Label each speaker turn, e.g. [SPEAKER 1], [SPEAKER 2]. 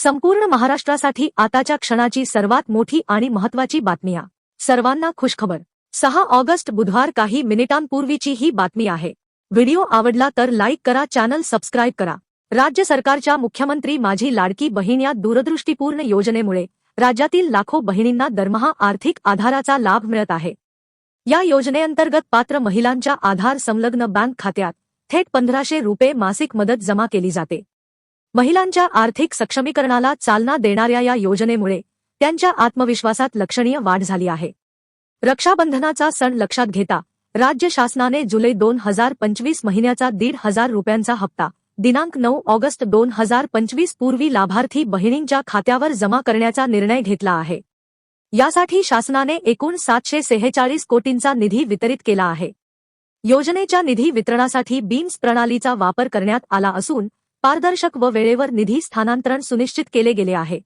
[SPEAKER 1] संपूर्ण महाराष्ट्रासाठी आताच्या क्षणाची सर्वात मोठी आणि महत्वाची बातमी सर्वांना खुशखबर. सहा ऑगस्ट बुधवार काही मिनिटांपूर्वीची ही बातमी आहे. व्हिडिओ आवडला तर लाईक करा चॅनल सबस्क्राईब करा. राज्य सरकारच्या मुख्यमंत्री माझी लाडकी बहीण या दूरदृष्टीपूर्ण योजनेमुळे राज्यातील लाखो बहिणींना दरमहा आर्थिक आधाराचा लाभ मिळत आहे. या योजनेअंतर्गत पात्र महिलांच्या आधार संलग्न बँक खात्यात थेट पंधराशे रुपये मासिक मदत जमा केली जाते. महिलांच्या आर्थिक सक्षमीकरणाला चालना देणाऱ्या या योजनेमुळे त्यांच्या आत्मविश्वासात लक्षणीय वाढ झाली आहे. रक्षाबंधनाचा सण लक्षात घेता राज्य शासनाने जुलै दोन हजार पंचवीस महिन्याचा दीड हजार रुपयांचा हप्ता दिनांक नऊ ऑगस्ट दोन हजार पंचवीस पूर्वी लाभार्थी बहिणींच्या खात्यावर जमा करण्याचा निर्णय घेतला आहे. यासाठी शासनाने एकूण सातशे सेहेचाळीस कोटींचा निधी वितरित केला आहे. योजनेच्या निधी वितरणासाठी बीम्स प्रणालीचा वापर करण्यात आला असून पारदर्शक व वेळेवर निधी स्थानांतरण सुनिश्चित केले गेले आहे.